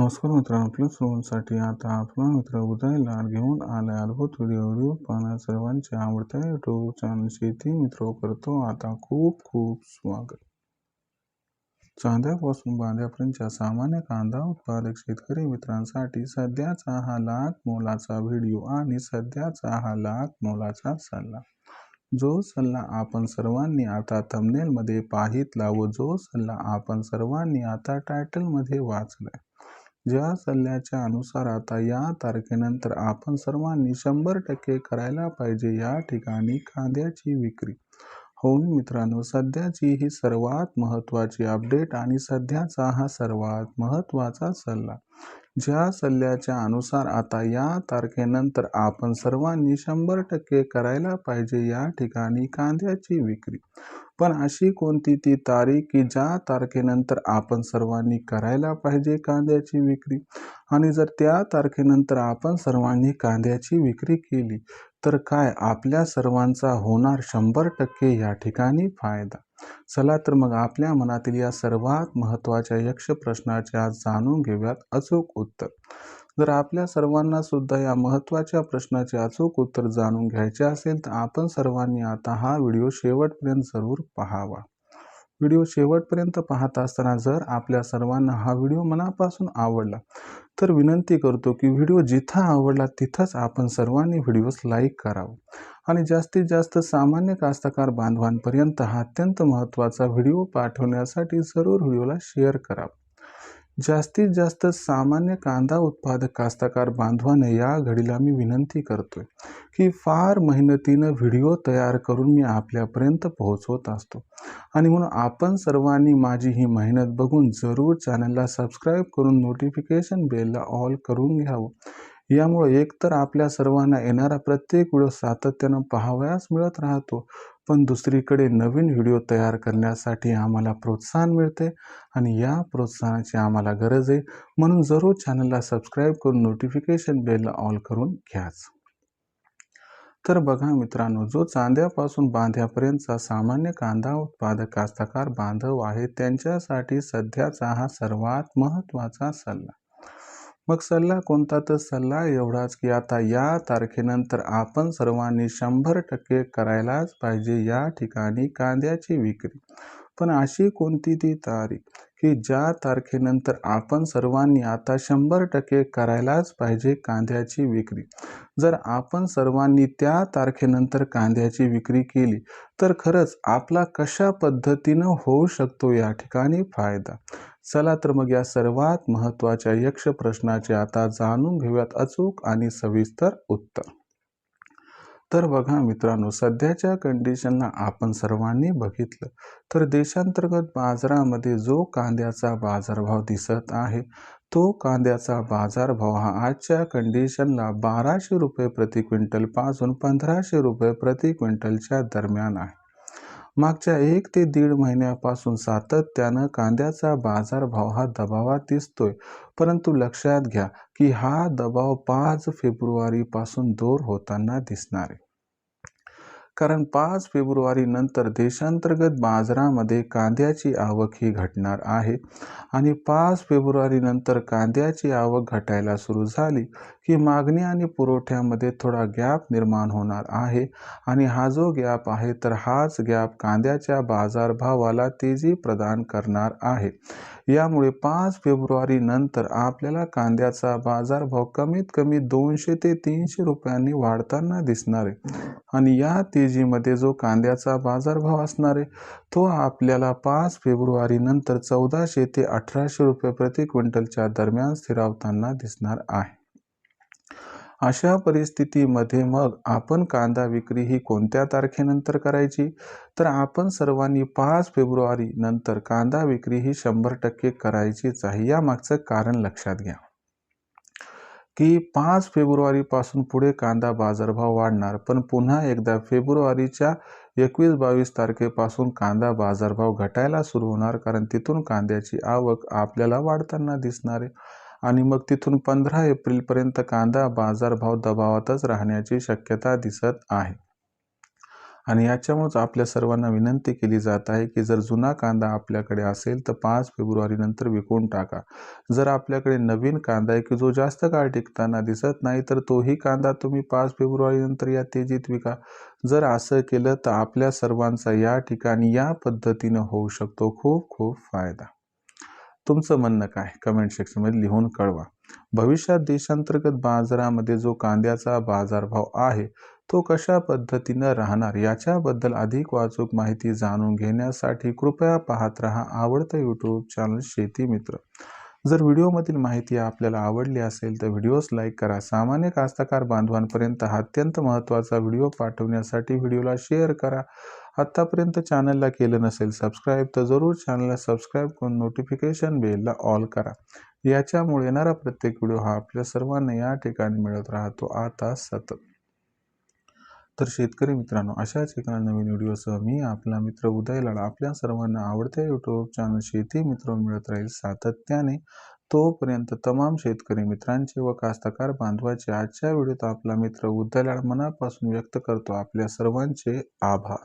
नमस्कार मित्रांनो आपल्या सर्वांसाठी आता आपला मित्र उदय लाड घेऊन आलाय अद्भुत व्हिडिओ व्हिडिओ पाहण्या सर्वांचे आवडत्या युट्यूब चॅनल शेती मित्र करतो आता खूप खूप स्वागत. चांद्यापासून बांध्यापर्यंतच्या सामान्य कांदा उत्पादक शेतकरी मित्रांसाठी सध्याचा हा लाख मोलाचा व्हिडिओ आणि सध्याचा हा लाख मोलाचा सल्ला. जो सल्ला आपण सर्वांनी आता थंबनेलमध्ये पाहितला व जो सल्ला आपण सर्वांनी आता टायटलमध्ये वाचलाय. ज्या सल्ल्याच्या अनुसार आता या तारखेनंतर आपण सर्वांनी शंभर टक्के करायला पाहिजे या ठिकाणी कांद्याची विक्री. होऊन मित्रांनो सध्याची ही सर्वात महत्त्वाची अपडेट आणि सध्याचा हा सर्वात महत्त्वाचा सल्ला. ज्या सल्ल्याच्या अनुसार आता या तारखेनंतर आपण सर्वांनी शंभर टक्के करायला पाहिजे या ठिकाणी कांद्याची विक्री. पण अशी कोणती ती तारीख की ज्या तारखेनंतर आपण सर्वांनी करायला पाहिजे कांद्याची विक्री? आणि जर त्या तारखेनंतर आपण सर्वांनी कांद्याची विक्री केली तर काय आपल्या सर्वांचा होणार शंभर टक्के या ठिकाणी फायदा? चला तर मग आपल्या मनातील या सर्वात महत्त्वाच्या यक्ष प्रश्नाचे आज जाणून घेऊयात अचूक उत्तर. जर आपल्या सर्वांना सुद्धा या महत्त्वाच्या प्रश्नाचे अचूक उत्तर जाणून घ्यायचे असेल तर आपण सर्वांनी आता हा व्हिडिओ शेवटपर्यंत जरूर पाहावा. व्हिडिओ शेवटपर्यंत पाहत असताना जर आपल्या सर्वांना हा व्हिडिओ मनापासून आवडला तर विनंती करतो की व्हिडिओ जिथं आवडला तिथंच आपण सर्वांनी व्हिडिओज लाईक करावं. आणि जास्तीत जास्त सामान्य कास्तकार बांधवांपर्यंत हा अत्यंत महत्त्वाचा व्हिडिओ पाठवण्यासाठी जरूर व्हिडिओला शेअर करावं. जास्तीत जास्त सामान्य कांदा उत्पादक कास्तकार बांधवाने या घडीला मी विनंती करतोय की फार मेहनतीनं व्हिडिओ तयार करून मी आपल्यापर्यंत पोहोचवत असतो. आणि म्हणून आपण सर्वांनी माझी ही मेहनत बघून जरूर चॅनलला सबस्क्राईब करून नोटिफिकेशन बेलला ऑल करून घ्यावं. यामुळे एकतर आपल्या सर्वांना येणारा प्रत्येक व्हिडिओ सातत्यानं पाहावयास मिळत राहतो. पण दुसरीकडे नवीन व्हिडिओ तयार करण्यासाठी आम्हाला प्रोत्साहन मिळते आणि या प्रोत्साहनाची आम्हाला गरज आहे. म्हणून जरूर चॅनलला सबस्क्राईब करून नोटिफिकेशन बेलला ऑल करून घ्याच. तर बघा मित्रांनो जो चांद्यापासून बांध्यापर्यंतचा सामान्य कांदा उत्पादक कास्तकार बांधव आहे त्यांच्यासाठी सध्याचा हा सर्वात महत्त्वाचा सल्ला. मग सल्ला कोणता तर सल्ला एवढाच की आता या तारखेनंतर आपण सर्वांनी शंभर टक्के करायलाच पाहिजे या ठिकाणी कांद्याची विक्री. पण अशी कोणती ती तारीख की ज्या तारखेनंतर आपण सर्वांनी आता शंभर टक्के करायलाच पाहिजे कांद्याची विक्री? जर आपण सर्वांनी त्या तारखेनंतर कांद्याची विक्री केली तर खरंच आपला कशा पद्धतीनं होऊ शकतो या ठिकाणी फायदा? चला तर मग या सर्वात महत्त्वाच्या यक्ष प्रश्नाचे आता जाणून घेऊयात अचूक आणि सविस्तर उत्तर. तर बघा मित्रांनो सध्याच्या कंडिशनला आपण सर्वांनी बघितलं तर देशांतर्गत बाजारामध्ये जो कांद्याचा बाजारभाव दिसत आहे तो कांद्याचा बाजारभाव हा आजच्या कंडिशनला बाराशे रुपये प्रति क्विंटलपासून पंधराशे रुपये प्रति क्विंटलच्या दरम्यान आहे. मागच्या एक ते दीड महिन्यापासून सातत्यानं कांद्याचा बाजारभाव हा दबावात दिसतोय. परंतु लक्षात घ्या की हा दबाव पाच फेब्रुवारीपासून दूर होताना दिसणार. आहे कारण पाच फेब्रुवारी नंतर देशांतर्गत बाजारामध्ये कांद्याची आवक ही घटणार आहे. आणि पाच फेब्रुवारी नंतर कांद्याची आवक घटायला सुरू झाली की मागणी आणि पुरवठ्यामध्ये थोडा गॅप निर्माण होणार आहे आणि हा जो गॅप आहे तर हाच गॅप कांद्याच्या बाजारभावाला तेजी प्रदान करणार आहे. यामुळे पाच फेब्रुवारी नंतर आपल्याला कांद्याचा बाजारभाव कमीत कमी दोनशे ते तीनशे रुपयांनी वाढताना दिसणार आहे. आणि या तेजीमध्ये जो कांद्याचा बाजारभाव असणार आहे तो आपल्याला पाच फेब्रुवारी नंतर चौदाशे ते अठराशे रुपये प्रति क्विंटलच्या दरम्यान स्थिरावताना दिसणार आहे. अशा परिस्थितीमध्ये मग आपण कांदा विक्री ही कोणत्या तारखेनंतर करायची? तर आपण सर्वांनी पाच फेब्रुवारी नंतर कांदा विक्री ही शंभर टक्के करायचीच आहे. या मागचं कारण लक्षात घ्या. की पाच फेब्रुवारीपासून पुढे कांदा बाजारभाव वाढणार पण पुन्हा एकदा फेब्रुवारीच्या एकवीस बावीस तारखेपासून कांदा बाजारभाव घटायला सुरू होणार कारण तिथून कांद्याची आवक आपल्याला वाढताना दिसणार आहे. आणि मग तिथून पंधरा एप्रिलपर्यंत कांदा बाजारभाव दबावातच राहण्याची शक्यता दिसत आहे. आणि याच्यामुळेच आपल्या सर्वांना विनंती केली जात आहे की जर जुना कांदा आपल्याकडे असेल तर पाच फेब्रुवारीनंतर विकून टाका. जर आपल्याकडे नवीन कांदा आहे की जो जास्त काळ टिकताना दिसत नाही तर तोही कांदा तुम्ही पाच फेब्रुवारीनंतर या तेजीत विका. जर असं केलं तर आपल्या सर्वांचा या ठिकाणी या पद्धतीनं होऊ शकतो खूप खूप फायदा. तुमचं म्हणणं काय? कमेंट सेक्शनमध्ये लिहून कळवा. भविष्यात देशांतर्गत बाजारामध्ये जो कांद्याचा बाजारभाव आहे तो कशा पद्धतीनं राहणार याच्याबद्दल अधिक वाचूक माहिती जाणून घेण्यासाठी कृपया पाहत रहा आवडतं यूट्यूब चॅनल शेती मित्र. जर व्हिडिओमधील माहिती आपल्याला आवडली असेल तर व्हिडिओस लाईक करा. सामान्य कास्तकार बांधवांपर्यंत हा अत्यंत महत्त्वाचा व्हिडिओ पाठवण्यासाठी व्हिडिओला शेअर करा. आत्तापर्यंत चॅनलला केलं नसेल सबस्क्राईब तर जरूर चॅनलला सबस्क्राईब करून नोटिफिकेशन बेलला ऑल करा. याच्यामुळे येणारा प्रत्येक व्हिडिओ हा आपल्या सर्वांना या ठिकाणी मिळत राहतो. आता सतत. तर शेतकरी मित्रांनो अशाच एका नवीन व्हिडिओसह मी आपला मित्र उदय लाडा आपल्या सर्वांना आवडत्या यूट्यूब चॅनल शेती मित्र मिळत राहील सातत्याने. तोपर्यंत तमाम शेतकरी मित्रांचे व कास्तकार बांधवाचे आजच्या व्हिडिओत आपला मित्र उदय लाड मनापासून व्यक्त करतो. आपल्या सर्वांचे आभार.